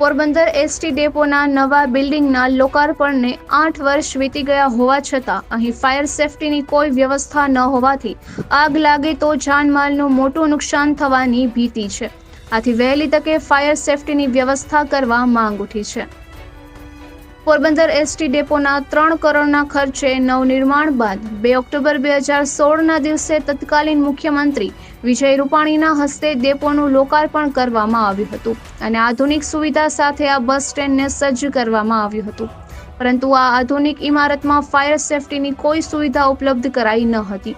Porbandar ST ડેપોના નવા બિલ્ડિંગના લોકાર્પણને આઠ વર્ષ વીતી ગયા હોવા છતાં અહીં ફાયર સેફટીની કોઈ વ્યવસ્થા ન હોવાથી આગ લાગે તો જાનમાલનું મોટું નુકસાન થવાની ભીતિ છે. આથી વહેલી તકે ફાયર સેફટીની વ્યવસ્થા કરવા માંગ ઉઠી છે. પોરબંદર એસટી ડેપોના ત્રણ કરોડના ખર્ચે નવનિર્માણ બાદ બે ઓક્ટોબર બે હજાર સોળના દિવસે તત્કાલીન મુખ્યમંત્રી વિજય રૂપાણીના હસ્તે ડેપોનું લોકાર્પણ કરવામાં આવ્યું હતું અને આધુનિક સુવિધા સાથે આ બસ સ્ટેન્ડને સજ્જ કરવામાં આવ્યું હતું. પરંતુ આ આધુનિક ઇમારતમાં ફાયર સેફટીની કોઈ સુવિધા ઉપલબ્ધ કરાઈ ન હતી.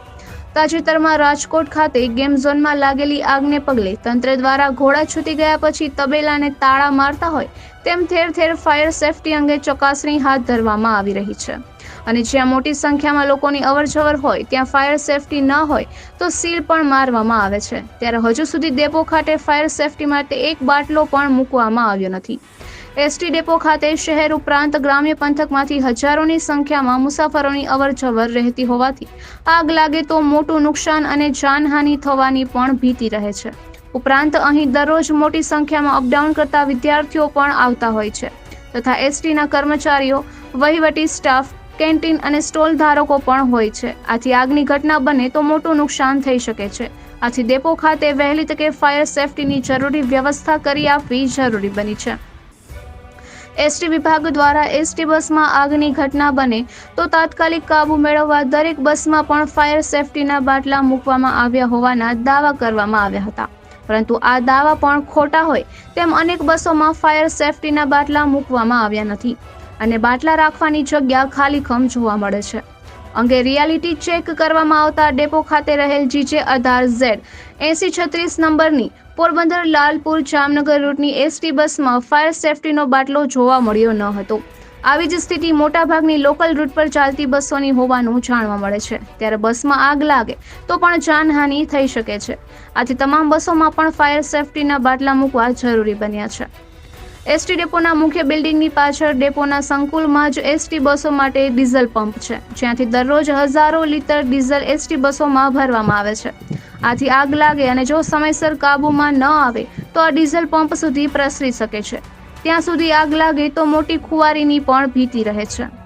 તાજેતરમાં રાજકોટ ખાતે ગેમ ઝોનમાં લાગેલી આગને પગલે તંત્ર દ્વારા ઘોડા છૂટી ગયા પછી તબેલાને તાળા મારતા હોય તેમ ઠેર ઠેર ફાયર સેફટી અંગે ચકાસણી હાથ ધરવામાં આવી રહી છે. અને જ્યાં મોટી સંખ્યામાં લોકોની અવરજવર હોય, ત્યાં ફાયર સેફટી ન હોય, તો સીલ પણ મારવામાં આવે છે. ત્યારે હજુ સુધી ડેપો ખાતે ફાયર સેફટી માટે એક બાટલો પણ મૂકવામાં આવ્યો નથી. એસટી ડેપો ખાતે શહેર ઉપરાંત ગ્રામ્ય પંથકમાંથી હજારોની સંખ્યામાં મુસાફરોની અવરજવર રહેતી હોવાથી આગ લાગે તો મોટું નુકસાન અને જાનહાનિ થવાની પણ ભીતિ રહે છે. ઉપરાંત અહીં દરરોજ મોટી સંખ્યામાં અપડાઉન કરતા વિદ્યાર્થીઓ પણ આવતા હોય છે તથા એસટીના કર્મચારીઓ, વહીવટી સ્ટાફ, કેન્ટીન અને સ્ટોલ ધારકો પણ હોય છે. આથી આગની ઘટના બને તો મોટું નુકસાન થઈ શકે છે. આથી ડેપો ખાતે વહેલી તકે ફાયર સેફટીની જરૂરી વ્યવસ્થા કરી આપવી જરૂરી બની છે. એસટી વિભાગ દ્વારા એસટી બસમાં આગની ઘટના બને તો તાત્કાલિક કાબુ મેળવવા દરેક બસમાં પણ ફાયર સેફટીના બાટલા મૂકવામાં આવ્યા હોવાના દાવા કરવામાં આવ્યા હતા. પરંતુ આ દાવા પણ ખોટા હોય તેમ અનેક બસોમાં ફાયર સેફટીના બાટલા મૂકવામાં આવ્યા નથી અને બાટલા રાખવાની જગ્યા ખાલીખમ જોવા મળે છે. અંગે રિયાલિટી ચેક કરવામાં આવતા ડેપો ખાતે રહેલ જીજે અઢાર ઝેડ. એસી છત્રીસ નંબરની પોરબંદર લાલપુર જામનગર રૂટની એસટી બસમાં ફાયર સેફટીનો બાટલો જોવા મળ્યો ન હતો. આવી જ સ્થિતિ મોટાભાગની લોકલ રૂટ પર ચાલતી બસોની હોવાનું જાણવા મળે છે. ત્યારે બસમાં આગ લાગે તો પણ જાનહાનિ થઈ શકે છે. આથી તમામ બસોમાં પણ ફાયર સેફટીના બાટલા મૂકવા જરૂરી બન્યા છે. એસટી ડેપોના મુખ્ય બિલ્ડિંગની પાછળ ડેપોના સંકુલમાં જ એસટી બસો માટે ડીઝલ પંપ છે. જ્યાંથી દરરોજ હજારો લીટર ડીઝલ એસટી બસોમાં ભરવામાં આવે છે. આથી આગ લાગે અને જો સમયસર કાબૂમાં ન આવે, તો આ ડીઝલ પંપ સુધી પ્રસરી શકે છે. ત્યાં સુધી આગ લાગે તો મોટી ખુવારીની પણ ભીતિ રહે છે.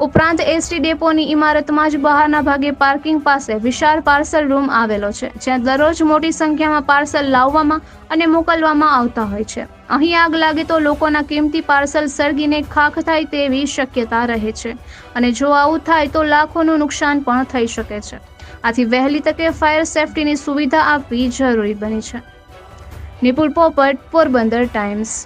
ઉપરાંત એસટી ડેપોની ઇમારતમાં જ બહારના ભાગે પાર્કિંગ પાસે વિશાળ પાર્સલ રૂમ આવેલો છે, જ્યાં દરરોજ મોટી સંખ્યામાં પાર્સલ લાવવામાં અને મોકલવામાં આવતા હોય છે. અહીં આગ લાગે તો લોકોના કિંમતી પાર્સલ સળગીને ખાખ થાય તેવી શક્યતા રહે છે અને જો આવું થાય તો લાખોનું નુકસાન પણ થઈ શકે છે. આથી વહેલી તકે ફાયર સેફટીની સુવિધા આપવી જરૂરી બની છે. નિપુલ પોપટ, પોરબંદર ટાઈમ્સ.